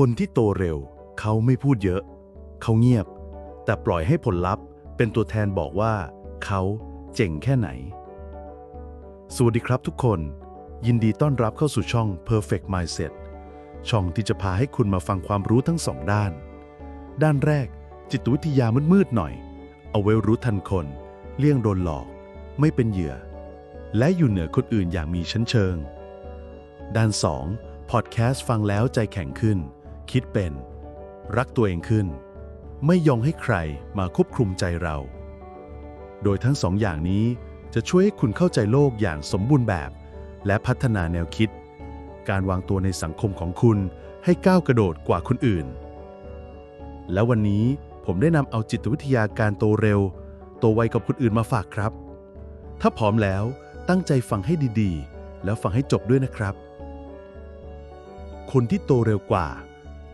คนที่โตเร็ว เขาไม่พูดเยอะ เขาเงียบ แต่ปล่อยให้ผลลัพธ์เป็นตัวแทนบอกว่า เขาเจ๋งแค่ไหน สวัสดีครับทุกคน ยินดีต้อนรับเข้าสู่ช่อง Perfect Mindset ช่องที่จะพาให้คุณมาฟังความรู้ทั้งสองด้าน ด้านแรก จิตวิทยามืดๆหน่อย เอาไว้รู้ทันคน เลี่ยงโดนหลอก ไม่เป็นเหยื่อ และอยู่เหนือคนอื่นอย่างมีชั้นเชิง ด้าน 2 พอดแคสต์ฟังแล้วใจแข็งขึ้น คิดเป็น รักตัวเองขึ้น ไม่ยอมให้ใครมาควบคุมใจเรา โดยทั้งสองอย่างนี้จะช่วยให้คุณเข้าใจโลกอย่างสมบูรณ์แบบ และพัฒนาแนวคิด การวางตัวในสังคมของคุณให้ก้าวกระโดดกว่าคนอื่น และวันนี้ผมได้นำเอาจิตวิทยาการโตเร็ว โตไวกับคนอื่นมาฝากครับ ถ้าพร้อมแล้วตั้งใจฟังให้ดีๆ แล้วฟังให้จบด้วยนะครับ คนที่โตเร็วกว่า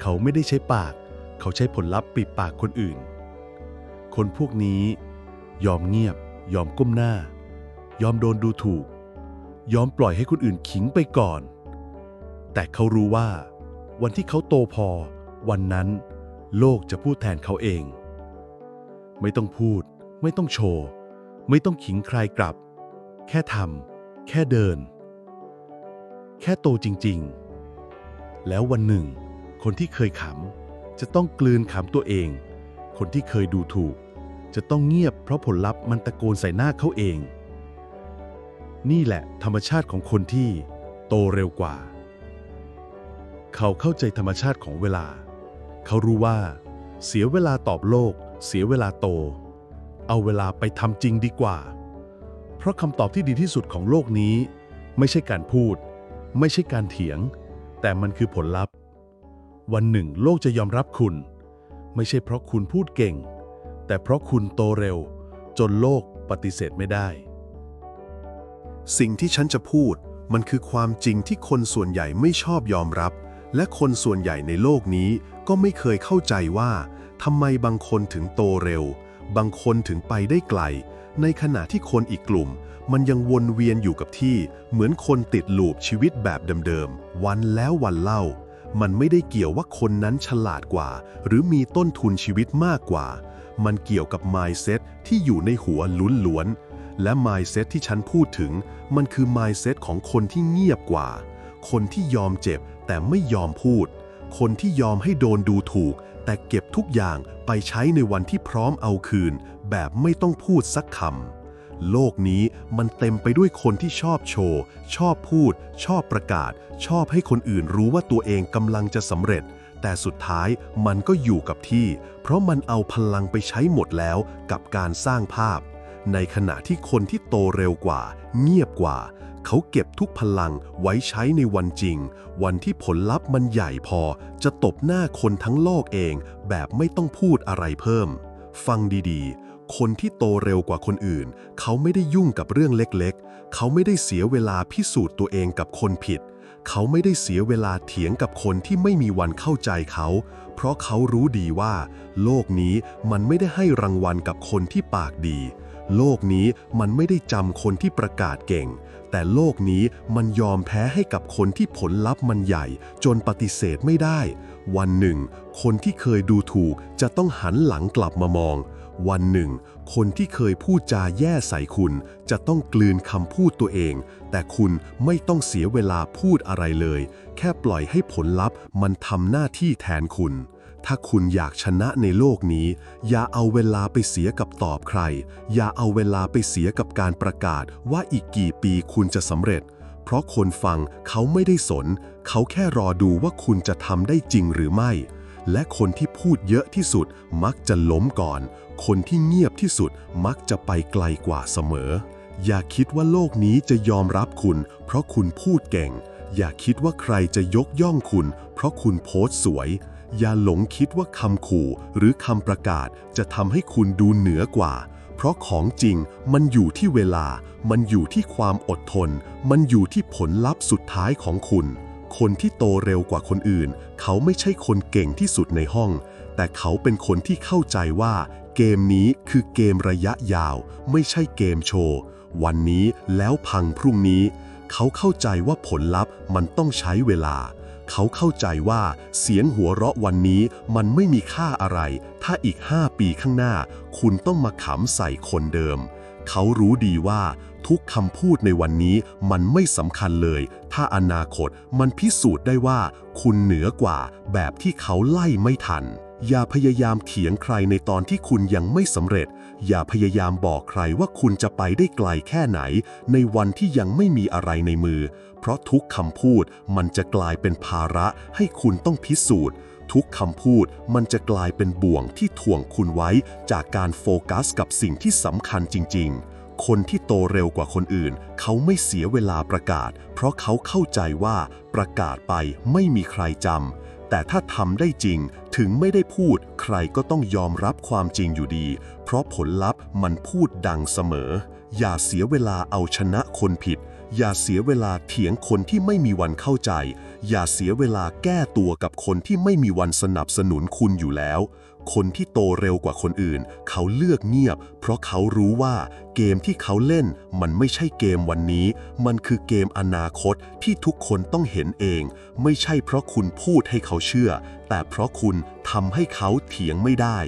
เขาไม่ได้ใช้ปาก เขาใช้ผลลัพธ์ปิดปากคนอื่น คนพวกนี้ ยอมเงียบ ยอมก้มหน้า ยอมโดนดูถูก ยอมปล่อยให้คนอื่นขิงไปก่อน แต่เขารู้ว่า วันที่เขาโตพอ วันนั้น โลกจะพูดแทนเขาเอง ไม่ต้องพูด ไม่ต้องโชว์ ไม่ต้องขิงใครกลับ แค่ทำแค่เดิน แค่โตจริง ๆ แล้ววันหนึ่ง คนที่เคยขำจะต้องกลืนขำตัวเอง คนที่เคยดูถูก จะต้องเงียบเพราะผลลัพธ์มันตะโกนใส่หน้าเขาเอง นี่แหละธรรมชาติของคนที่ โตเร็วกว่า เขาเข้าใจธรรมชาติของเวลา เขารู้ว่า เสียเวลาตอบโลก เสียเวลาโต เอาเวลาไปทำจริงดีกว่า เพราะคำตอบที่ดีที่สุดของโลกนี้ ไม่ใช่การพูด ไม่ใช่การเถียง แต่มันคือผลลัพธ์ วันหนึ่งโลกจะยอมรับคุณ ไม่ใช่เพราะคุณพูดเก่ง แต่เพราะคุณโตเร็ว จนโลกปฏิเสธไม่ได้ สิ่งที่ฉันจะพูดมันคือความจริงที่คนส่วนใหญ่ไม่ชอบยอมรับ และคนส่วนใหญ่ในโลกนี้ก็ไม่เคยเข้าใจว่าทำไมบางคนถึงโตเร็ว บางคนถึงไปได้ไกล ในขณะที่คนอีกกลุ่ม มันยังวนเวียนอยู่กับที่ เหมือนคนติดลูปชีวิตแบบเดิมๆ วันแล้ววันเล่า มันไม่ได้เกี่ยวว่าคนนั้นฉลาดกว่า หรือมีต้นทุนชีวิตมากกว่า มันเกี่ยวกับ mindset ที่อยู่ในหัวล้วนๆและ mindset ที่ฉันพูดถึง มันคือ mindset ของคนที่เงียบกว่า คนที่ยอมเจ็บแต่ไม่ยอมพูด คนที่ยอมให้โดนดูถูก แต่เก็บทุกอย่างไปใช้ในวันที่พร้อมเอาคืน แบบไม่ต้องพูดสักคำ โลกนี้มันเต็มไปด้วยคนที่ชอบโชว์ ชอบพูด ชอบประกาศ ชอบให้คนอื่นรู้ว่าตัวเองกำลังจะสำเร็จ แต่สุดท้ายมันก็อยู่กับที่ เพราะมันเอาพลังไปใช้หมดแล้วกับการสร้างภาพ ในขณะที่คนที่โตเร็วกว่า เงียบกว่า เขาเก็บทุกพลังไว้ใช้ในวันจริง วันที่ผลลัพธ์มันใหญ่พอ จะตบหน้าคนทั้งโลกเอง แบบไม่ต้องพูดอะไรเพิ่ม ฟังดีๆ คนที่โตเร็วกว่าคนอื่น เขาไม่ได้ยุ่งกับเรื่องเล็กๆ เขาไม่ได้เสียเวลาพิสูจน์ตัวเองกับคนผิด เขาไม่ได้เสียเวลาเถียงกับคนที่ไม่มีวันเข้าใจเขา เพราะเขารู้ดีว่า โลกนี้มันไม่ได้ให้รางวัลกับคนที่ปากดี โลกนี้มันไม่ได้จำคนที่ประกาศเก่ง แต่โลกนี้มันยอมแพ้ให้กับคนที่ผลลัพธ์มันใหญ่ จนปฏิเสธไม่ได้ วันหนึ่ง คนที่เคยดูถูกจะต้องหันหลังกลับมามอง วันหนึ่ง คนที่เคยพูดจาแย่ใส่คุณ จะต้องกลืนคำพูดตัวเอง แต่คุณไม่ต้องเสียเวลาพูดอะไรเลย แค่ปล่อยให้ผลลัพธ์มันทำหน้าที่แทนคุณ ถ้าคุณอยากชนะในโลกนี้ อย่าเอาเวลาไปเสียกับตอบใคร อย่าเอาเวลาไปเสียกับการประกาศว่าอีกกี่ปีคุณจะสำเร็จ เพราะคนฟังเขาไม่ได้สน เขาแค่รอดูว่าคุณจะทำได้จริงหรือไม่ และคนที่พูดเยอะที่สุดมักจะล้มก่อน คนที่เงียบที่สุดมักจะไปไกลกว่าเสมอ อย่าคิดว่าโลกนี้จะยอมรับคุณ เพราะคุณพูดเก่ง อย่าคิดว่าใครจะยกย่องคุณ เพราะคุณโพสต์สวย อย่าหลงคิดว่าคำขู่หรือคำประกาศจะทำให้คุณดูเหนือกว่า เพราะของจริงมันอยู่ที่เวลา มันอยู่ที่ความอดทน มันอยู่ที่ผลลัพธ์สุดท้ายของคุณ คนที่โตเร็วกว่าคนอื่น เขาไม่ใช่คนเก่งที่สุดในห้อง แต่เขาเป็นคนที่เข้าใจว่า เกมนี้คือเกมระยะยาว ไม่ใช่เกมโชว์ วันนี้แล้วพังพรุ่งนี้ เขาเข้าใจว่าผลลัพธ์มันต้องใช้เวลา เขาเข้าใจว่าเสียงหัวเราะวันนี้มันไม่มีค่าอะไร ถ้าอีก 5 ปีข้างหน้า คุณต้องมาขำใส่คนเดิม เขารู้ดีว่า ทุกคำพูดในวันนี้มันไม่สำคัญเลย ถ้าอนาคตมันพิสูจน์ได้ว่า คุณเหนือกว่าแบบที่เขาไล่ไม่ทัน อย่าพยายามเถียงใครในตอนที่คุณยังไม่สำเร็จ อย่าพยายามบอกใครว่าคุณจะไปได้ไกลแค่ไหน ในวันที่ยังไม่มีอะไรในมือ เพราะทุกคำพูดมันจะกลายเป็นภาระให้คุณต้องพิสูจน์ทุกคำพูดมันจะกลายเป็นบ่วงที่ถ่วงคุณไว้จากการโฟกัสกับสิ่งที่สำคัญจริง ๆ คนที่โตเร็วกว่าคนอื่น เขาไม่เสียเวลาประกาศ เพราะเขาเข้าใจว่าประกาศไปไม่มีใครจำแต่ถ้าทำได้จริงถึงไม่ได้พูด ใครก็ต้องยอมรับความจริงอยู่ดี เพราะผลลัพธ์มันพูดดังเสมอ อย่าเสียเวลาเอาชนะคนผิด อย่าเสียเวลาเถียงคนที่ไม่มีวันเข้าใจ อย่าเสียเวลาแก้ตัวกับคนที่ไม่มีวันสนับสนุนคุณอยู่แล้ว คนที่โตเร็วกว่าคนอื่น เขาเลือกเงียบ เพราะเขารู้ว่าเกมที่เขาเล่นมันไม่ใช่เกมวันนี้ มันคือเกมอนาคตที่ทุกคนต้องเห็นเอง ไม่ใช่เพราะคุณพูดให้เขาเชื่อ แต่เพราะคุณทำให้เขาเถียงไม่ได้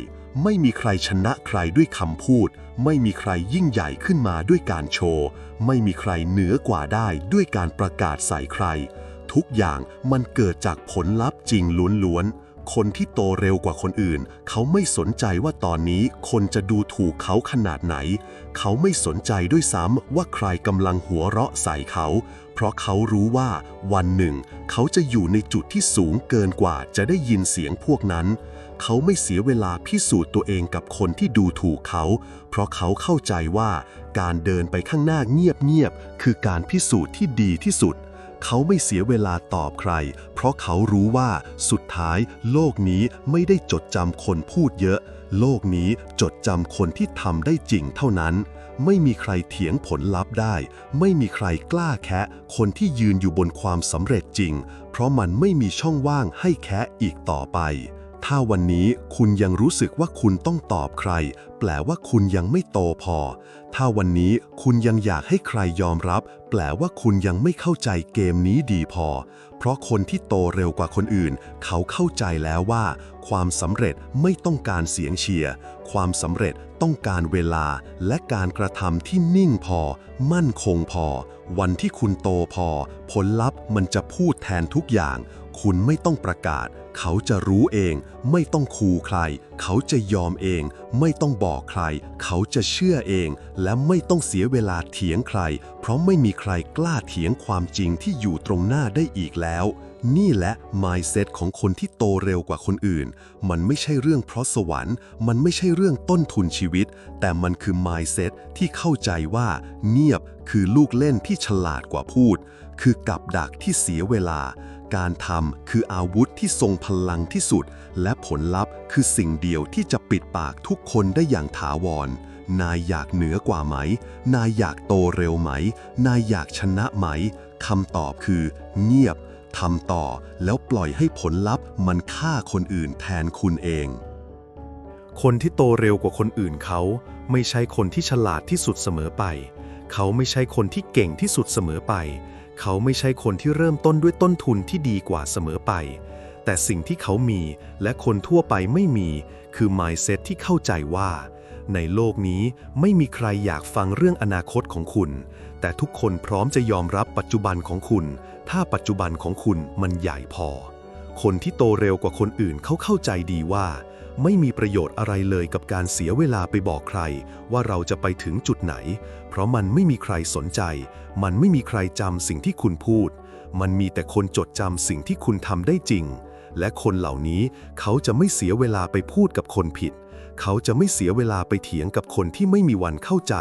ไม่มีใครชนะใครด้วยคำพูด ไม่มีใครยิ่งใหญ่ขึ้นมาด้วยการโชว์ ไม่มีใครเหนือกว่าได้ด้วยการประกาศใส่ใคร ทุกอย่างมันเกิดจากผลลัพธ์จริงล้วนๆ คนที่โตเร็วกว่าคนอื่น เขาไม่สนใจว่าตอนนี้คนจะดูถูกเขาขนาดไหน เขาไม่สนใจด้วยซ้ำว่าใครกำลังหัวเราะใส่เขา เพราะเขารู้ว่าวันหนึ่ง เขาจะอยู่ในจุดที่สูงเกินกว่าจะได้ยินเสียงพวกนั้น เขาไม่เสียเวลาพิสูจน์ตัวเองกับคนที่ดูถูกเขา เพราะเขาเข้าใจว่าการเดินไปข้างหน้าเงียบๆคือการพิสูจน์ที่ดีที่สุด เขาไม่เสียเวลาตอบใคร เพราะเขารู้ว่าสุดท้ายโลกนี้ไม่ได้จดจำคนพูดเยอะ โลกนี้จดจำคนที่ทำได้จริงเท่านั้น ไม่มีใครเถียงผลลัพธ์ได้ ไม่มีใครกล้าแคะคนที่ยืนอยู่บนความสำเร็จจริง เพราะมันไม่มีช่องว่างให้แคะอีกต่อไป ถ้าวันนี้คุณยังรู้สึกว่าคุณต้องตอบใคร แปลว่าคุณยังไม่โตพอ ถ้าวันนี้คุณยังอยากให้ใครยอมรับ แปลว่าคุณยังไม่เข้าใจเกมนี้ดีพอ เพราะคนที่โตเร็วกว่าคนอื่น เขาเข้าใจแล้วว่า ความสำเร็จไม่ต้องการเสียงเชียร์ ความสำเร็จต้องการเวลา และการกระทำที่นิ่งพอ มั่นคงพอ วันที่คุณโตพอ ผลลัพธ์มันจะพูดแทนทุกอย่าง คุณไม่ต้องประกาศ เขาจะรู้เอง ไม่ต้องคูใคร เขาจะยอมเอง ไม่ต้องบอกใคร เขาจะเชื่อเอง และไม่ต้องเสียเวลาเถียงใคร เพราะไม่มีใครกล้าเถียงความจริงที่อยู่ตรงหน้าได้อีกแล้ว นี่แหละ mindset ของคนที่โตเร็วกว่าคนอื่น มันไม่ใช่เรื่องเพราะสวรรค์ มันไม่ใช่เรื่องต้นทุนชีวิต แต่มันคือ mindset ที่เข้าใจว่า เงียบคือลูกเล่นที่ฉลาดกว่าพูด คือกับดักที่เสียเวลา การทำคืออาวุธที่ทรงพลังที่สุด และผลลัพธ์คือสิ่งเดียวที่จะปิดปากทุกคนได้อย่างถาวร นายอยากเหนือกว่าไหม นายอยากโตเร็วไหม นายอยากชนะไหมคำตอบคือ เงียบทำต่อแล้วปล่อยให้ผลลัพธ์มันฆ่าคนอื่นแทนคุณเอง คนที่โตเร็วกว่าคนอื่นเขา ไม่ใช่คนที่ฉลาดที่สุดเสมอไป เขาไม่ใช่คนที่เก่งที่สุดเสมอไป เขาไม่ใช่คนที่เริ่มต้นด้วยต้นทุนที่ดีกว่าเสมอไป แต่สิ่งที่เขามีและคนทั่วไปไม่มี คือ mindset ที่เข้าใจว่า ในโลกนี้ไม่มีใครอยากฟังเรื่องอนาคตของคุณ แต่ทุกคนพร้อมจะยอมรับปัจจุบันของคุณ ถ้าปัจจุบันของคุณมันใหญ่พอ คนที่โตเร็วกว่าคนอื่นเขาเข้าใจดีว่า ไม่มีประโยชน์อะไรเลยกับการเสียเวลาไปบอกใคร ว่าเราจะไปถึงจุดไหน เพราะมันไม่มีใครสนใจ มันไม่มีใครจำสิ่งที่คุณพูด มันมีแต่คนจดจำสิ่งที่คุณทำได้จริง และคนเหล่านี้เขาจะไม่เสียเวลาไปพูดกับคนผิด เขาจะไม่เสียเวลาไปเถียงกับคนที่ไม่มีวันเข้าใจ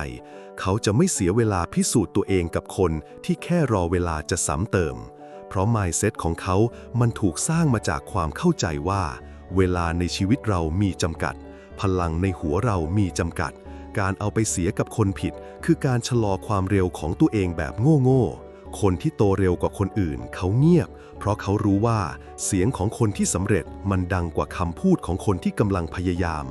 เขาจะไม่เสียเวลาพิสูจน์ตัวเองกับคนที่แค่รอเวลาจะซ้ำเติม เพราะ mindset ของเขา มันถูกสร้างมาจากความเข้าใจว่า เวลาในชีวิตเรามีจำกัด พลังในหัวเรามีจำกัด การเอาไปเสียกับคนผิด คือการชะลอความเร็วของตัวเองแบบโง่ๆ คนที่โตเร็วกว่าคนอื่น เขาเงียบ เพราะเขารู้ว่าเสียงของคนที่สำเร็จมันดังกว่าคำพูดของคนที่กำลังพยายาม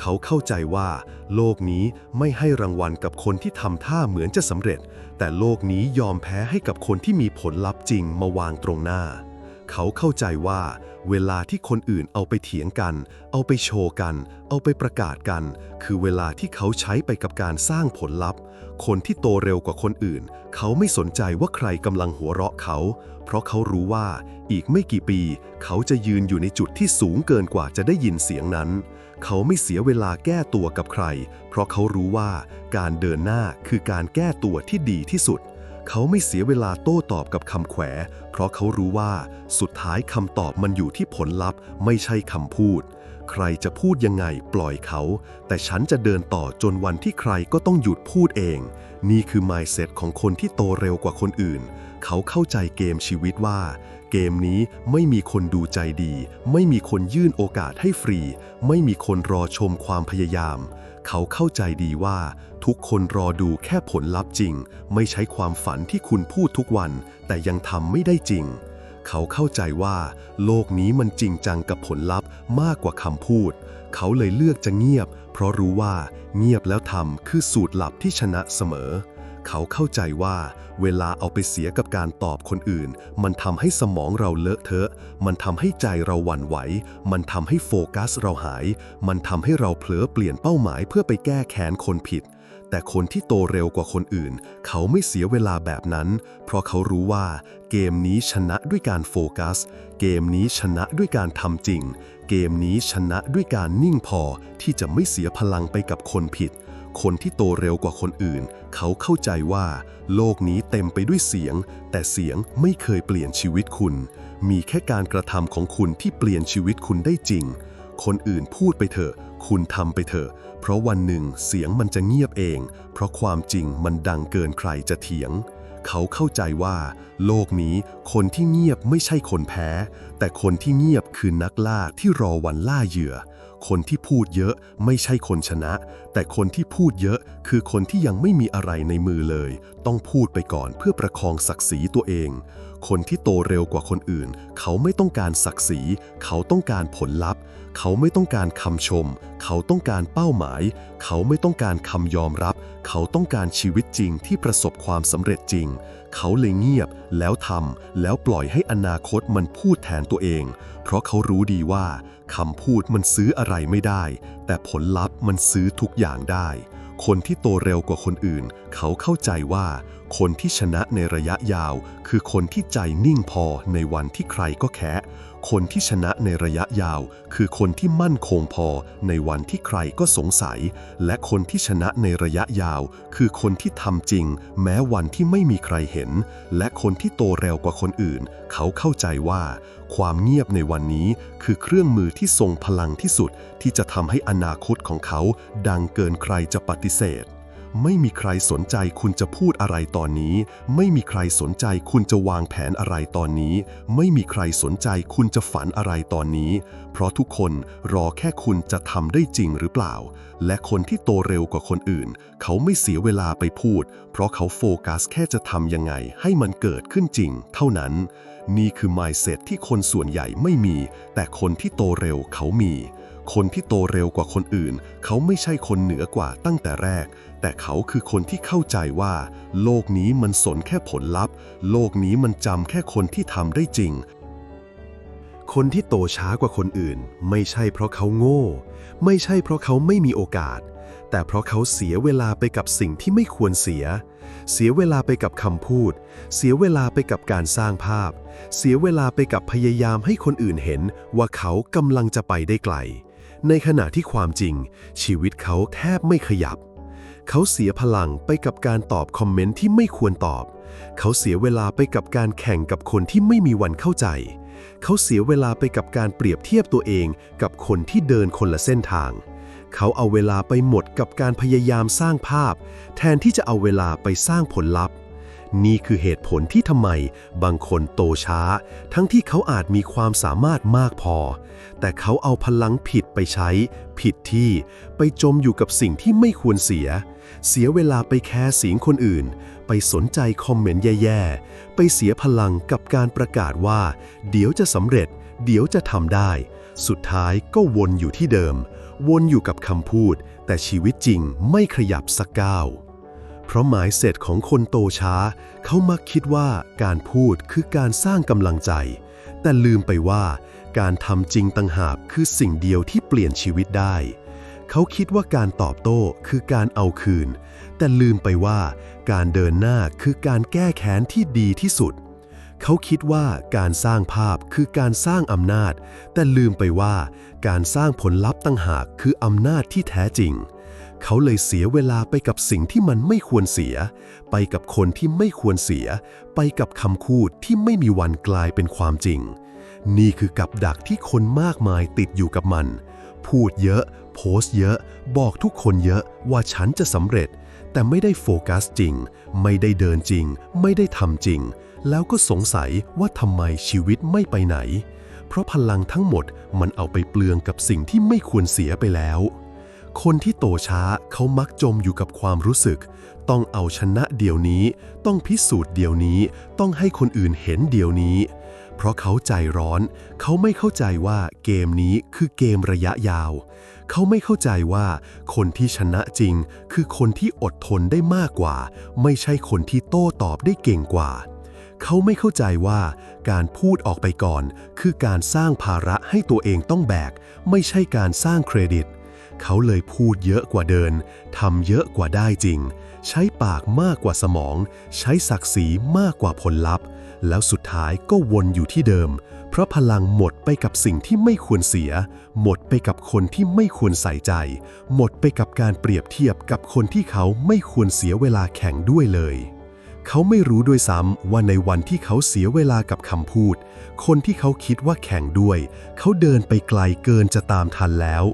เขาเข้าใจว่า โลกนี้ไม่ให้รางวัลกับคนที่ทำท่าเหมือนจะสำเร็จ แต่โลกนี้ยอมแพ้ให้กับคนที่มีผลลัพธ์จริงมาวางตรงหน้า เขาเข้าใจว่า เวลาที่คนอื่นเอาไปเถียงกัน เอาไปโชว์กัน เอาไปประกาศกัน คือเวลาที่เขาใช้ไปกับการสร้างผลลัพธ์ คนที่โตเร็วกว่าคนอื่น เขาไม่สนใจว่าใครกำลังหัวเราะเขา เพราะเขารู้ว่าอีกไม่กี่ปี เขาจะยืนอยู่ในจุดที่สูงเกินกว่าจะได้ยินเสียงนั้น เขาไม่เสียเวลาแก้ตัวกับใคร เพราะเขารู้ว่าการเดินหน้าคือการแก้ตัวที่ดีที่สุด เขาไม่เสียเวลาโต้ตอบกับคำแขว เพราะเขารู้ว่าสุดท้ายคำตอบมันอยู่ที่ผลลัพธ์ ไม่ใช่คำพูด ใครจะพูดยังไงปล่อยเขา แต่ฉันจะเดินต่อจนวันที่ใครก็ต้องหยุดพูดเอง นี่คือ mindset ของคนที่โตเร็วกว่าคนอื่น เขาเข้าใจเกมชีวิตว่า เกมนี้ไม่มีคนดูใจดี ไม่มีคนยื่นโอกาสให้ฟรี ไม่มีคนรอชมความพยายาม เขาเข้าใจดีว่า ทุกคนรอดูแค่ผลลัพธ์จริง ไม่ใช้ความฝันที่คุณพูดทุกวัน แต่ยังทำไม่ได้จริง เขาเข้าใจว่า โลกนี้มันจริงจังกับผลลัพธ์มากกว่าคำพูด เขาเลยเลือกจะเงียบ เพราะรู้ว่า เงียบแล้วทำคือสูตรลับที่ชนะเสมอ เขาเข้าใจว่า เวลาเอาไปเสียกับการตอบคนอื่น มันทำให้สมองเราเลอะเทอะ มันทำให้ใจเราหวั่นไหว มันทำให้โฟกัสเราหาย มันทำให้เราเผลอเปลี่ยนเป้าหมายเพื่อไปแก้แค้นคนผิด แต่คนที่โตเร็วกว่าคนอื่น เขาไม่เสียเวลาแบบนั้น เพราะเขารู้ว่า เกมนี้ชนะด้วยการโฟกัส เกมนี้ชนะด้วยการทำจริง เกมนี้ชนะด้วยการนิ่งพอที่จะไม่เสียพลังไปกับคนผิด คนที่โตเร็วกว่าคนอื่น เขาเข้าใจว่า โลกนี้เต็มไปด้วยเสียง แต่เสียงไม่เคยเปลี่ยนชีวิตคุณ มีแค่การกระทำของคุณที่เปลี่ยนชีวิตคุณได้จริง คนอื่นพูดไปเถอะ คุณทำไปเถอะ เพราะวันหนึ่งเสียงมันจะเงียบเอง เพราะความจริงมันดังเกินใครจะเถียง เขาเข้าใจว่า โลกนี้คนที่เงียบไม่ใช่คนแพ้ แต่คนที่เงียบคือนักล่าที่รอวันล่าเหยื่อ คนที่พูดเยอะไม่ใช่คนชนะ แต่คนที่พูดเยอะคือคนที่ยังไม่มีอะไรในมือเลย ต้องพูดไปก่อนเพื่อประคองศักดิ์ศรีตัวเอง คนที่โตเร็วกว่าคนอื่น เขาไม่ต้องการศักดิ์ศรี เขาต้องการผลลัพธ์ เขาไม่ต้องการคำชม เขาต้องการเป้าหมาย เขาไม่ต้องการคำยอมรับ เขาต้องการชีวิตจริงที่ประสบความสำเร็จจริง เขาเลยเงียบแล้วทำแล้วปล่อยให้อนาคตมันพูดแทนตัวเอง เพราะเขารู้ดีว่าคำพูดมันซื้ออะไรไม่ได้ แต่ผลลัพธ์มันซื้อทุกอย่างได้ คนที่โตเร็วกว่าคนอื่น เขาเข้าใจว่า คนที่ชนะในระยะยาว คือคนที่ใจนิ่งพอในวันที่ใครก็แคะ คนที่ชนะในระยะยาว คือคนที่มั่นคงพอในวันที่ใครก็สงสัย และคนที่ชนะในระยะยาว คือคนที่ทำจริง แม้วันที่ไม่มีใครเห็น และคนที่โตเร็วกว่าคนอื่น เขาเข้าใจว่า ความเงียบในวันนี้คือเครื่องมือที่ทรงพลังที่สุด ที่จะทำให้อนาคตของเขา ดังเกินใครจะปฏิเสธ ไม่มีใครสนใจคุณจะพูดอะไรตอนนี้ ไม่มีใครสนใจคุณจะวางแผนอะไรตอนนี้ ไม่มีใครสนใจคุณจะฝันอะไรตอนนี้ เพราะทุกคนรอแค่คุณจะทำได้จริงหรือเปล่า และคนที่โตเร็วกว่าคนอื่น เขาไม่เสียเวลาไปพูด เพราะเขาโฟกัสแค่จะทำยังไงให้มันเกิดขึ้นจริง เท่านั้น นี่คือ mindset ที่คนส่วนใหญ่ไม่มี แต่คนที่โตเร็วเขามี คนที่โตเร็วกว่าคนอื่น เขาไม่ใช่คนเหนือกว่าตั้งแต่แรก แต่เขาคือคนที่เข้าใจว่า โลกนี้มันสนแค่ผลลัพธ์ โลกนี้มันจำแค่คนที่ทำได้จริง คนที่โตช้ากว่าคนอื่น ไม่ใช่เพราะเขาโง่ ไม่ใช่เพราะเขาไม่มีโอกาส แต่เพราะเขาเสียเวลาไปกับสิ่งที่ไม่ควรเสีย เสียเวลาไปกับคำพูด เสียเวลาไปกับการสร้างภาพ เสียเวลาไปกับพยายามให้คนอื่นเห็นว่าเขากำลังจะไปได้ไกล ในขณะที่ความจริง ชีวิตเขาแทบไม่ขยับ เขาเสียพลังไปกับการตอบคอมเมนต์ที่ไม่ควรตอบ เขาเสียเวลาไปกับการแข่งกับคนที่ไม่มีวันเข้าใจ เขาเสียเวลาไปกับการเปรียบเทียบตัวเองกับคนที่เดินคนละเส้นทาง เขาเอาเวลาไปหมดกับการพยายามสร้างภาพ แทนที่จะเอาเวลาไปสร้างผลลัพธ์นี่คือเหตุผลที่ทำไมบางคนโตช้า ทั้งที่เขาอาจมีความสามารถมากพอ แต่เขาเอาพลังผิดไปใช้ ผิดที่ไปจมอยู่กับสิ่งที่ไม่ควรเสีย เสียเวลาไปแคร์เสียงคนอื่น ไปสนใจคอมเมนต์แย่ๆ ไปเสียพลังกับการประกาศว่า เดี๋ยวจะสำเร็จ เดี๋ยวจะทำได้ สุดท้ายก็วนอยู่ที่เดิม วนอยู่กับคำพูด แต่ชีวิตจริงไม่ขยับสักก้าวเพราะหมายเสร็จของคนโตช้า เขามักคิดว่าการพูดคือการสร้างกำลังใจ แต่ลืมไปว่า การทำจริงต่างหากคือสิ่งเดียวที่เปลี่ยนชีวิตได้ เขาคิดว่าการตอบโต้คือการเอาคืน แต่ลืมไปว่าการเดินหน้าคือการแก้แค้นที่ดีที่สุด เขาคิดว่าการสร้างภาพคือการสร้างอำนาจ แต่ลืมไปว่าการสร้างผลลัพธ์ต่างหากคืออำนาจที่แท้จริง เขาเลยเสียเวลาไปกับสิ่งที่มันไม่ควรเสีย ไปกับคนที่ไม่ควรเสีย ไปกับคำคูดที่ไม่มีวันกลายเป็นความจริง นี่คือกับดักที่คนมากมายติดอยู่กับมัน พูดเยอะ โพสต์เยอะ บอกทุกคนเยอะว่าฉันจะสำเร็จ แต่ไม่ได้โฟกัสจริง ไม่ได้เดินจริง ไม่ได้ทำจริง แล้วก็สงสัยว่าทำไมชีวิตไม่ไปไหน เพราะพลังทั้งหมดมันเอาไปเปลืองกับสิ่งที่ไม่ควรเสียไปแล้ว คนที่โตช้าเขามักจมอยู่กับความรู้สึก ต้องเอาชนะเดี๋ยวนี้ ต้องพิสูจน์เดี๋ยวนี้ ต้องให้คนอื่นเห็นเดี๋ยวนี้ เพราะเขาใจร้อน เขาไม่เข้าใจว่าเกมนี้คือเกมระยะยาว เขาไม่เข้าใจว่าคนที่ชนะจริง คือคนที่อดทนได้มากกว่า ไม่ใช่คนที่โต้ตอบได้เก่งกว่าเขาไม่เข้าใจว่าการพูดออกไปก่อน คือการสร้างภาระให้ตัวเองต้องแบก ไม่ใช่การสร้างเครดิต เขาเลยพูดเยอะกว่าเดิน ทำเยอะกว่าได้จริง ใช้ปากมากกว่าสมอง ใช้ศักดิ์ศรีมากกว่าผลลัพธ์ แล้วสุดท้ายก็วนอยู่ที่เดิม เพราะพลังหมดไปกับสิ่งที่ไม่ควรเสีย หมดไปกับคนที่ไม่ควรใส่ใจ หมดไปกับการเปรียบเทียบกับคนที่เขาไม่ควรเสียเวลาแข่งด้วยเลยเขาไม่รู้ด้วยซ้ำว่าในวันที่เขาเสียเวลากับคำพูด คนที่เขาคิดว่าแข่งด้วย เขาเดินไปไกลเกินจะตามทันแล้ว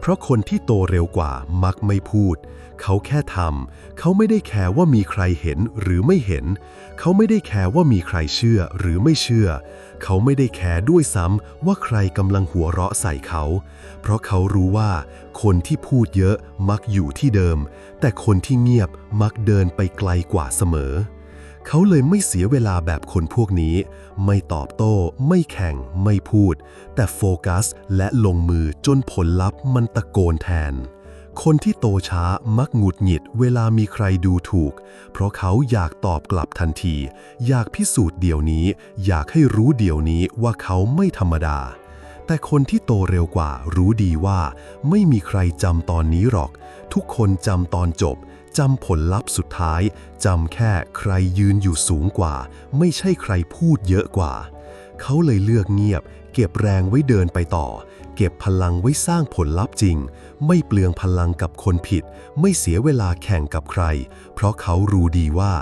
เพราะคนที่โตเร็วกว่ามักไม่พูด เขาแค่ทำเขาไม่ได้แคร์ว่ามีใครเห็นหรือไม่เห็น เขาไม่ได้แคร์ว่ามีใครเชื่อหรือไม่เชื่อ เขาไม่ได้แคร์ด้วยซ้ำว่าใครกำลังหัวเราะใส่เขา เพราะเขารู้ว่า คนที่พูดเยอะมักอยู่ที่เดิม แต่คนที่เงียบมักเดินไปไกลกว่าเสมอ เขาเลยไม่เสียเวลาแบบคนพวกนี้ ไม่ตอบโต้ ไม่แข่ง ไม่พูด แต่โฟกัสและลงมือจนผลลัพธ์มันตะโกนแทน คนที่โตช้ามักหงุดหงิดเวลามีใครดูถูก เพราะเขาอยากตอบกลับทันที อยากพิสูจน์เดี๋ยวนี้ อยากให้รู้เดี๋ยวนี้ว่าเขาไม่ธรรมดา แต่คนที่โตเร็วกว่ารู้ดีว่า ไม่มีใครจำตอนนี้หรอก ทุกคนจำตอนจบ จำผลลัพธ์สุดท้ายจำแค่ใครยืนอยู่สูงกว่า ไม่ใช่ใครพูดเยอะกว่า เขาเลยเลือกเงียบ เก็บแรงไว้เดินไปต่อ เก็บพลังไว้สร้างผลลัพธ์จริง ไม่เปลืองพลังกับคนผิด ไม่เสียเวลาแข่งกับใคร เพราะเขารู้ดีว่า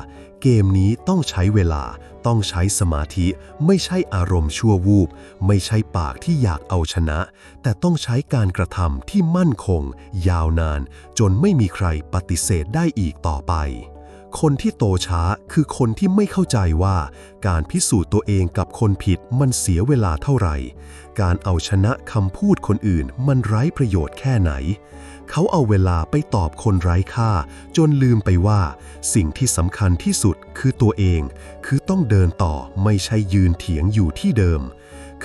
เกมนี้ต้องใช้เวลา ต้องใช้สมาธิ ไม่ใช่อารมณ์ชั่ววูบ ไม่ใช่ปากที่อยากเอาชนะ แต่ต้องใช้การกระทำที่มั่นคง ยาวนาน จนไม่มีใครปฏิเสธได้อีกต่อไป คนที่โตช้าคือคนที่ไม่เข้าใจว่าการพิสูจน์ตัวเองกับคนผิดมันเสียเวลาเท่าไหร่ การเอาชนะคำพูดคนอื่นมันไร้ประโยชน์แค่ไหน เขาเอาเวลาไปตอบคนไร้ค่า จนลืมไปว่า สิ่งที่สำคัญที่สุดคือตัวเอง คือต้องเดินต่อไม่ใช่ยืนเถียงอยู่ที่เดิม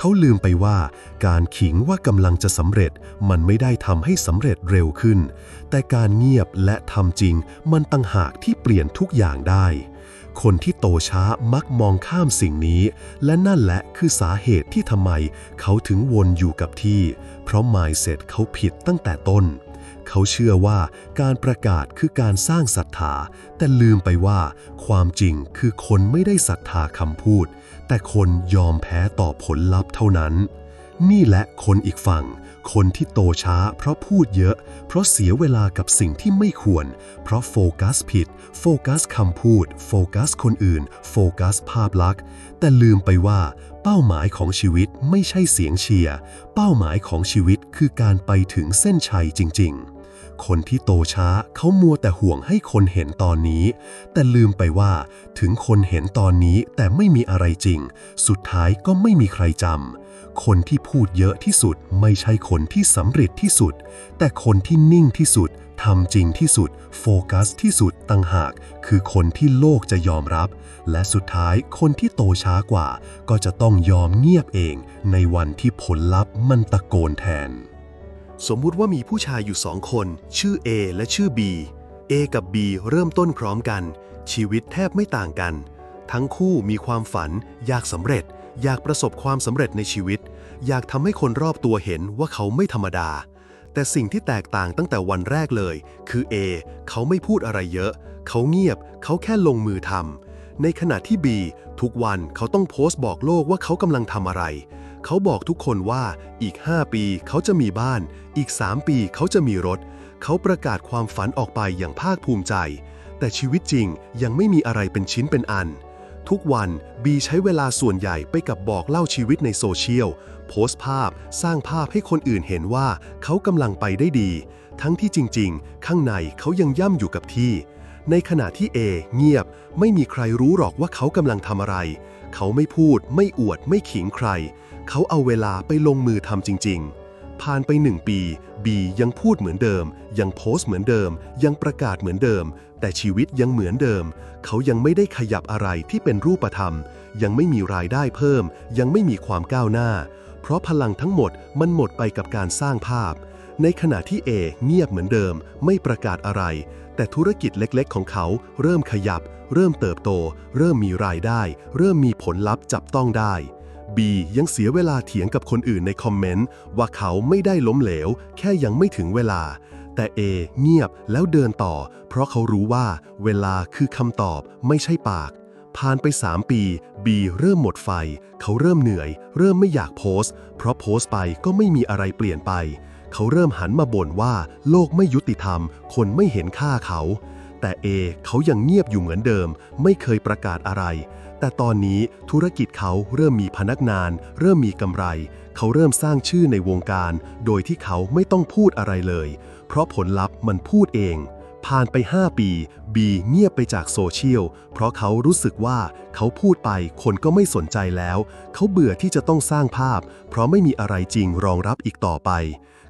เขาลืมไปว่า การขิงว่ากำลังจะสำเร็จ มันไม่ได้ทำให้สำเร็จเร็วขึ้น แต่การเงียบและทำจริง มันตั้งหากที่เปลี่ยนทุกอย่างได้ คนที่โตช้ามักมองข้ามสิ่งนี้ และนั่นแหละคือสาเหตุที่ทำไม เขาถึงวนอยู่กับที่ เพราะ mindset เขาผิดตั้งแต่ต้นเขาเชื่อว่าการประกาศคือการสร้างศรัทธา แต่ลืมไปว่า ความจริงคือคนไม่ได้ศรัทธาคำพูด แต่คนยอมแพ้ต่อผลลัพธ์เท่านั้น นี่แหละคนอีกฝั่ง คนที่โตช้า เพราะพูดเยอะ เพราะเสียเวลากับสิ่งที่ไม่ควร เพราะโฟกัสผิด โฟกัสคำพูด โฟกัสคนอื่น โฟกัสภาพลักษณ์ แต่ลืมไปว่าเป้าหมายของชีวิตไม่ใช่เสียงเชียร์ เป้าหมายของชีวิตคือการไปถึงเส้นชัยจริง ๆ คนที่โตช้าเขามัวแต่ห่วงให้คนเห็นตอนนี้ แต่ลืมไปว่า ถึงคนเห็นตอนนี้แต่ไม่มีอะไรจริง สุดท้ายก็ไม่มีใครจำคนที่พูดเยอะที่สุด ไม่ใช่คนที่สำเร็จที่สุด แต่คนที่นิ่งที่สุดทำจริงที่สุด โฟกัสที่สุดต่างหาก คือคนที่โลกจะยอมรับ และสุดท้ายคนที่โตช้ากว่า ก็จะต้องยอมเงียบเอง ในวันที่ผลลัพธ์มันตะโกนแทน สมมุติว่ามีผู้ชายอยู่สองคน ชื่อ A และชื่อ B A กับ B เริ่มต้นพร้อมกัน ชีวิตแทบไม่ต่างกัน ทั้งคู่มีความฝัน อยากสำเร็จ อยากประสบความสำเร็จในชีวิต อยากทำให้คนรอบตัวเห็นว่าเขาไม่ธรรมดา แต่สิ่งที่แตกต่างตั้งแต่วันแรกเลย คือ A เขาไม่พูดอะไรเยอะ เขาเงียบ เขาแค่ลงมือทำในขณะที่ B ทุกวันเขาต้องโพสต์บอกโลกว่าเขากำลังทำอะไร เขาบอกทุกคนว่าอีก 5 ปีเขาจะมีบ้าน อีก 3 ปีเขาจะมีรถ เขาประกาศความฝันออกไปอย่างภาคภูมิใจ แต่ชีวิตจริงยังไม่มีอะไรเป็นชิ้นเป็นอัน ทุกวันบีใช้เวลาส่วนใหญ่ไปกับบอกเล่าชีวิตในโซเชียล โพสต์ภาพ สร้างภาพให้คนอื่นเห็นว่าเขากำลังไปได้ดี ทั้งที่จริง ๆ ข้างในเขายังย่ำอยู่กับที่ในขณะที่ A เงียบไม่มีใครรู้หรอกว่าเขากำลังทำอะไร เขาไม่พูด ไม่อวดไม่ขิงใคร เขาเอาเวลาไปลงมือทำจริง ๆ ผ่านไปหนึ่งปี บียังพูดเหมือนเดิม ยังโพสต์เหมือนเดิม ยังประกาศเหมือนเดิม แต่ชีวิตยังเหมือนเดิม เขายังไม่ได้ขยับอะไรที่เป็นรูปธรรม ยังไม่มีรายได้เพิ่ม ยังไม่มีความก้าวหน้า เพราะพลังทั้งหมดมันหมดไปกับการสร้างภาพ ในขณะที่เอเงียบเหมือนเดิม ไม่ประกาศอะไร แต่ธุรกิจเล็กๆ ของเขาเริ่มขยับ เริ่มเติบโต เริ่มมีรายได้ เริ่มมีผลลัพธ์จับต้องได้ B ยังเสียเวลาเถียงกับคนอื่นในคอมเมนต์ว่าเขาไม่ได้ล้มเหลว แค่ยังไม่ถึงเวลา แต่ A เงียบแล้วเดินต่อ เพราะเขารู้ว่าเวลาคือคำตอบไม่ใช่ปาก ผ่านไป 3 ปี B เริ่มหมดไฟ เขาเริ่มเหนื่อย เริ่มไม่อยากโพสต์ เพราะโพสต์ไปก็ไม่มีอะไรเปลี่ยนไป เขาเริ่มหันมาบ่นว่า โลกไม่ยุติธรรม คนไม่เห็นค่าเขา แต่เอเขายังเงียบอยู่เหมือนเดิม ไม่เคยประกาศอะไร แต่ตอนนี้ธุรกิจเขาเริ่มมีพนักงาน เริ่มมีกำไร เขาเริ่มสร้างชื่อในวงการ โดยที่เขาไม่ต้องพูดอะไรเลย เพราะผลลัพธ์มันพูดเอง ผ่านไป 5 ปี บีเงียบไปจากโซเชียล เพราะเขารู้สึกว่าเขาพูดไปคนก็ไม่สนใจแล้ว เขาเบื่อที่จะต้องสร้างภาพ เพราะไม่มีอะไรจริงรองรับอีกต่อไป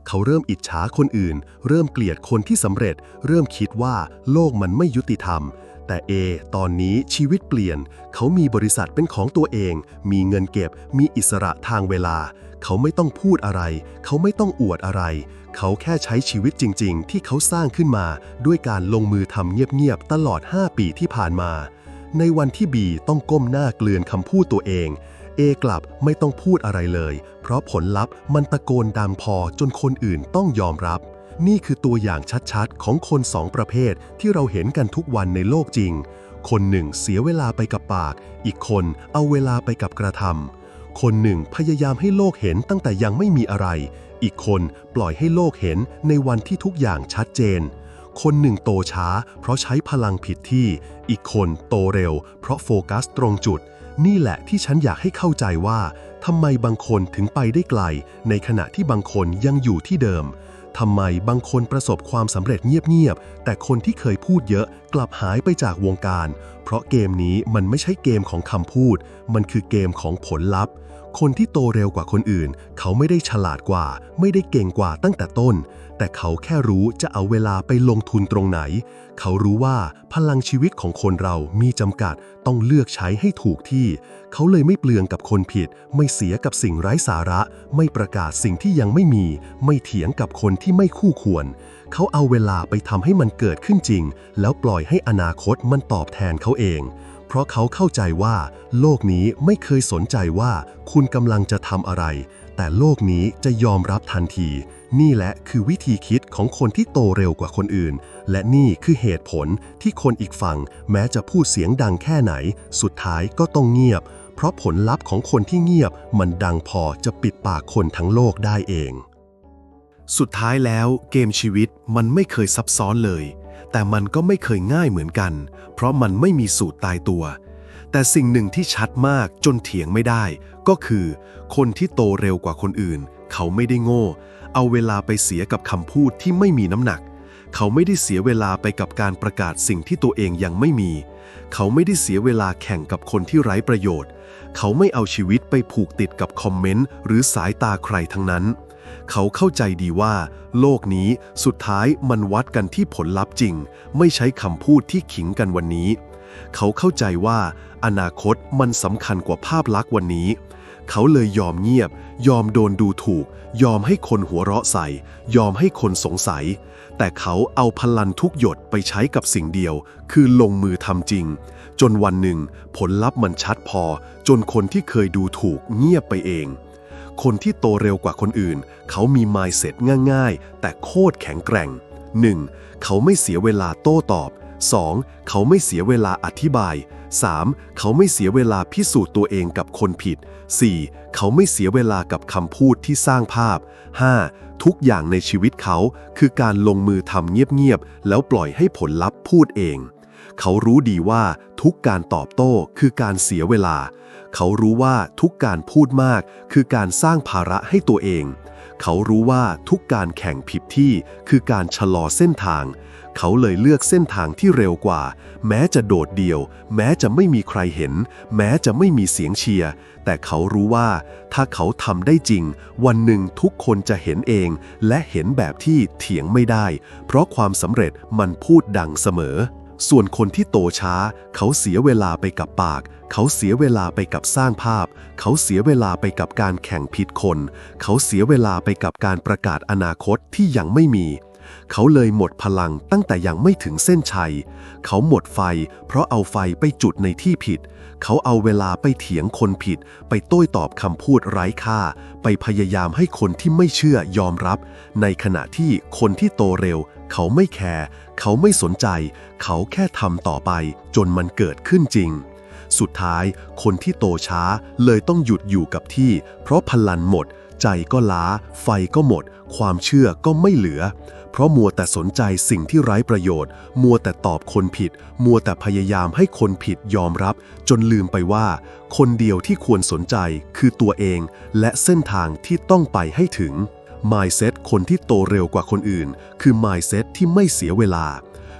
เขาเริ่มอิจฉาคนอื่น เริ่มเกลียดคนที่สำเร็จ เริ่มคิดว่าโลกมันไม่ยุติธรรม แต่เอตอนนี้ชีวิตเปลี่ยน เขามีบริษัทเป็นของตัวเอง มีเงินเก็บ มีอิสระทางเวลา เขาไม่ต้องพูดอะไร เขาไม่ต้องอวดอะไร เขาแค่ใช้ชีวิตจริง ๆ ที่เขาสร้างขึ้นมา ด้วยการลงมือทำเงียบ ๆ ตลอด 5 ปีที่ผ่านมา ในวันที่บีต้องก้มหน้าเกลือนคำพูดตัวเองเอกลับไม่ต้องพูดอะไรเลย เพราะผลลัพธ์มันตะโกนดังพอจนคนอื่นต้องยอมรับ นี่คือตัวอย่างชัดๆ ของคนสองประเภทที่เราเห็นกันทุกวันในโลกจริง คนหนึ่งเสียเวลาไปกับปาก อีกคนเอาเวลาไปกับกระทำ คนหนึ่งพยายามให้โลกเห็นตั้งแต่ยังไม่มีอะไร อีกคนปล่อยให้โลกเห็นในวันที่ทุกอย่างชัดเจน คนหนึ่งโตช้า เพราะใช้พลังผิดที่ อีกคนโตเร็ว เพราะโฟกัสตรงจุด นี่แหละที่ฉันอยากให้เข้าใจว่าทำไมบางคนถึงไปได้ไกล ในขณะที่บางคนยังอยู่ที่เดิม ทำไมบางคนประสบความสำเร็จเงียบๆ แต่คนที่เคยพูดเยอะกลับหายไปจากวงการ เพราะเกมนี้มันไม่ใช่เกมของคำพูด มันคือเกมของผลลัพธ์ คนที่โตเร็วกว่าคนอื่น เขาไม่ได้ฉลาดกว่า ไม่ได้เก่งกว่าตั้งแต่ต้น แต่เขาแค่รู้จะเอาเวลาไปลงทุนตรงไหน เขารู้ว่าพลังชีวิตของคนเรามีจำกัด ต้องเลือกใช้ให้ถูกที่ เขาเลยไม่เปลืองกับคนผิด ไม่เสียกับสิ่งไร้สาระ ไม่ประกาศสิ่งที่ยังไม่มี ไม่เถียงกับคนที่ไม่คู่ควร เขาเอาเวลาไปทำให้มันเกิดขึ้นจริง แล้วปล่อยให้อนาคตมันตอบแทนเขาเอง เพราะเขาเข้าใจว่า โลกนี้ไม่เคยสนใจว่าคุณกำลังจะทำอะไร แต่โลกนี้จะยอมรับทันที นี่แหละคือวิธีคิดของคนที่โตเร็วกว่าคนอื่น และนี่คือเหตุผลที่คนอีกฝั่ง แม้จะพูดเสียงดังแค่ไหน สุดท้ายก็ต้องเงียบ เพราะผลลัพธ์ของคนที่เงียบ มันดังพอจะปิดปากคนทั้งโลกได้เอง สุดท้ายแล้วเกมชีวิตมันไม่เคยซับซ้อนเลย แต่มันก็ไม่เคยง่ายเหมือนกัน เพราะมันไม่มีสูตรตายตัว แต่สิ่งหนึ่งที่ชัดมากจนเถียงไม่ได้ ก็คือ คนที่โตเร็วกว่าคนอื่น เขาไม่ได้โง่ เอาเวลาไปเสียกับคำพูดที่ไม่มีน้ำหนัก เขาไม่ได้เสียเวลาไปกับการประกาศสิ่งที่ตัวเองยังไม่มี เขาไม่ได้เสียเวลาแข่งกับคนที่ไร้ประโยชน์ เขาไม่เอาชีวิตไปผูกติดกับคอมเมนต์หรือสายตาใครทั้งนั้น เขาเข้าใจดีว่า โลกนี้สุดท้ายมันวัดกันที่ผลลัพธ์จริง ไม่ใช้คำพูดที่ขิงกันวันนี้ เขาเข้าใจว่า อนาคตมันสำคัญกว่าภาพลักษณ์วันนี้ เขาเลยยอมเงียบ ยอมโดนดูถูก ยอมให้คนหัวเราะใส่ ยอมให้คนสงสัย แต่เขาเอาพลันทุกหยดไปใช้กับสิ่งเดียว คือลงมือทำจริง จนวันหนึ่ง ผลลัพธ์มันชัดพอ จนคนที่เคยดูถูกเงียบไปเอง คนที่โตเร็วกว่าคนอื่น เขามี mindset ง่ายๆ แต่โคตรแข็งแกร่ง 1. เขาไม่เสียเวลาโต้ตอบ 2. เขาไม่เสียเวลาอธิบาย 3. เขาไม่เสียเวลาพิสูจน์ตัวเองกับคนผิด 4. เขาไม่เสียเวลากับคำพูดที่สร้างภาพ 5. ทุกอย่างในชีวิตเขาคือการลงมือทำเงียบๆ แล้วปล่อยให้ผลลัพธ์พูดเอง เขารู้ดีว่าทุกการตอบโต้คือการเสียเวลา เขารู้ว่าทุกการพูดมากคือการสร้างภาระให้ตัวเอง เขารู้ว่าทุกการแข่งผิดที่คือการชะลอเส้นทาง เขาเลยเลือกเส้นทางที่เร็วกว่า แม้จะโดดเดี่ยว แม้จะไม่มีใครเห็น แม้จะไม่มีเสียงเชียร์ แต่เขารู้ว่า ถ้าเขาทำได้จริง วันหนึ่งทุกคนจะเห็นเอง และเห็นแบบที่เถียงไม่ได้ เพราะความสำเร็จมันพูดดังเสมอ ส่วนคนที่โตช้า เขาเสียเวลาไปกับปาก เขาเสียเวลาไปกับสร้างภาพ เขาเสียเวลาไปกับการแข่งผิดคน เขาเสียเวลาไปกับการประกาศอนาคตที่ยังไม่มี เขาเลยหมดพลังตั้งแต่ยังไม่ถึงเส้นชัย เขาหมดไฟ เพราะเอาไฟไปจุดในที่ผิด เขาเอาเวลาไปเถียงคนผิด ไปโต้ตอบคำพูดไร้ค่า ไปพยายามให้คนที่ไม่เชื่อยอมรับ ในขณะที่คนที่โตเร็ว เขาไม่แคร์เขาไม่สนใจ เขาแค่ทำต่อไป จนมันเกิดขึ้นจริง สุดท้ายคนที่โตช้าเลยต้องหยุดอยู่กับที่ เพราะพลันหมด ใจก็ล้า ไฟก็หมด ความเชื่อก็ไม่เหลือ เพราะมัวแต่สนใจสิ่งที่ไร้ประโยชน์ มัวแต่ตอบคนผิด มัวแต่พยายามให้คนผิดยอมรับ จนลืมไปว่า คนเดียวที่ควรสนใจคือตัวเอง และเส้นทางที่ต้องไปให้ถึง mindset คนที่โตเร็วกว่าคนอื่น คือ mindset ที่ไม่เสียเวลา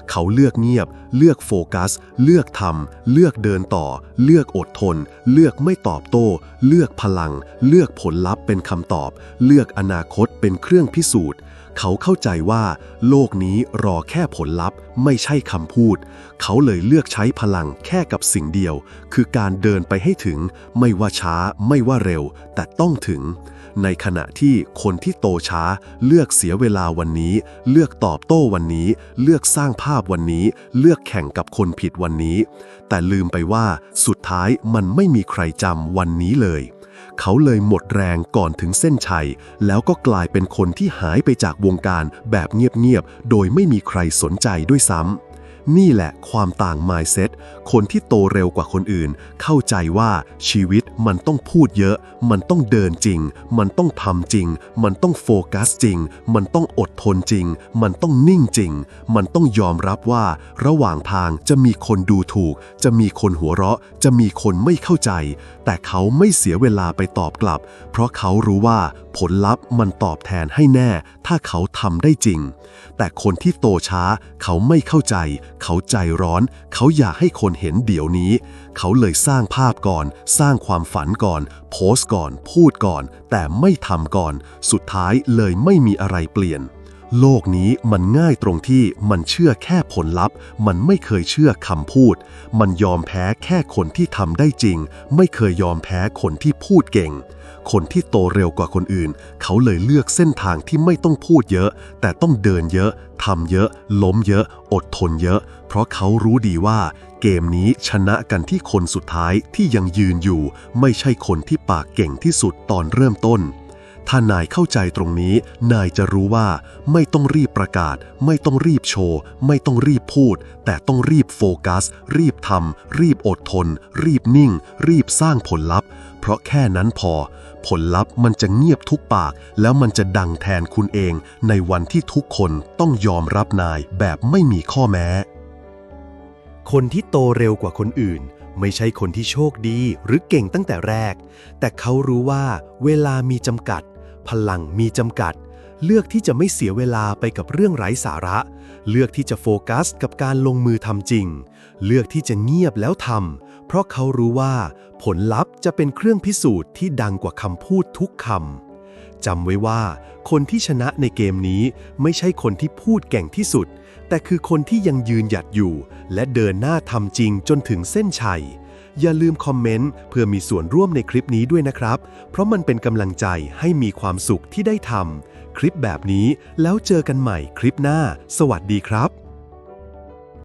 เขาเลือกเงียบ เลือกโฟกัส เลือกทำเลือกเดินต่อ เลือกอดทน เลือกไม่ตอบโต้ เลือกพลัง เลือกผลลัพธ์เป็นคำตอบ เลือกอนาคตเป็นเครื่องพิสูจน์เขาเข้าใจว่า โลกนี้รอแค่ผลลัพธ์ไม่ใช่คำพูด เขาเลยเลือกใช้พลังแค่กับสิ่งเดียว คือการเดินไปให้ถึง ไม่ว่าช้าไม่ว่าเร็ว แต่ต้องถึง ในขณะที่คนที่โตช้าเลือกเสียเวลาวันนี้ เลือกตอบโต้วันนี้ เลือกสร้างภาพวันนี้ เลือกแข่งกับคนผิดวันนี้ แต่ลืมไปว่าสุดท้ายมันไม่มีใครจำวันนี้เลย เขาเลยหมดแรงก่อนถึงเส้นชัย แล้วก็กลายเป็นคนที่หายไปจากวงการแบบเงียบๆโดยไม่มีใครสนใจด้วยซ้ำ นี่แหละความต่าง mindset คนที่โตเร็วกว่าคนอื่น เข้าใจว่าชีวิตมันต้องพูดเยอะ มันต้องเดินจริง มันต้องทำจริง มันต้องโฟกัสจริง มันต้องอดทนจริง มันต้องนิ่งจริง มันต้องยอมรับว่า ระหว่างทางจะมีคนดูถูก จะมีคนหัวเราะ จะมีคนไม่เข้าใจ แต่เขาไม่เสียเวลาไปตอบกลับ เพราะเขารู้ว่าผลลัพธ์มันตอบแทนให้แน่ ถ้าเขาทำได้จริง แต่คนที่โตช้าเขาไม่เข้าใจเขาใจร้อน เขาอยากให้คนเห็นเดี๋ยวนี้ เขาเลยสร้างภาพก่อน สร้างความฝันก่อน โพสต์ก่อน พูดก่อน แต่ไม่ทำก่อน สุดท้ายเลยไม่มีอะไรเปลี่ยน โลกนี้มันง่ายตรงที่มันเชื่อแค่ผลลัพธ์ มันไม่เคยเชื่อคำพูด มันยอมแพ้แค่คนที่ทำได้จริง ไม่เคยยอมแพ้คนที่พูดเก่ง คนที่โตเร็วกว่าคนอื่น เขาเลยเลือกเส้นทางที่ไม่ต้องพูดเยอะ แต่ต้องเดินเยอะทำเยอะ ล้มเยอะ อดทนเยอะ เพราะเขารู้ดีว่า เกมนี้ชนะกันที่คนสุดท้ายที่ยังยืนอยู่ ไม่ใช่คนที่ปากเก่งที่สุดตอนเริ่มต้น ถ้านายเข้าใจตรงนี้ นายจะรู้ว่าไม่ต้องรีบประกาศ ไม่ต้องรีบโชว์ ไม่ต้องรีบพูด แต่ต้องรีบโฟกัส รีบทำรีบอดทน รีบนิ่ง รีบสร้างผลลัพธ์ เพราะแค่นั้นพอ ผลลัพธ์มันจะเงียบทุกปาก แล้วมันจะดังแทนคุณเอง ในวันที่ทุกคนต้องยอมรับนายแบบไม่มีข้อแม้ คนที่โตเร็วกว่าคนอื่นไม่ใช่คนที่โชคดีหรือเก่งตั้งแต่แรก แต่เขารู้ว่าเวลามีจำกัด พลังมีจำกัด เลือกที่จะไม่เสียเวลาไปกับเรื่องไร้สาระ เลือกที่จะโฟกัสกับการลงมือทำจริง เลือกที่จะเงียบแล้วทำเพราะเขารู้ว่า ผลลัพธ์จะเป็นเครื่องพิสูจน์ที่ดังกว่าคำพูดทุกคำจำไว้ว่า คนที่ชนะในเกมนี้ไม่ใช่คนที่พูดเก่งที่สุด แต่คือคนที่ยังยืนหยัดอยู่ และเดินหน้าทำจริงจนถึงเส้นชัย อย่าลืมคอมเมนต์เพื่อมีส่วนร่วมในคลิปนี้ด้วยนะครับ เพราะมันเป็นกำลังใจให้มีความสุขที่ได้ทำคลิปแบบนี้แล้วเจอกันใหม่คลิปหน้า สวัสดีครับ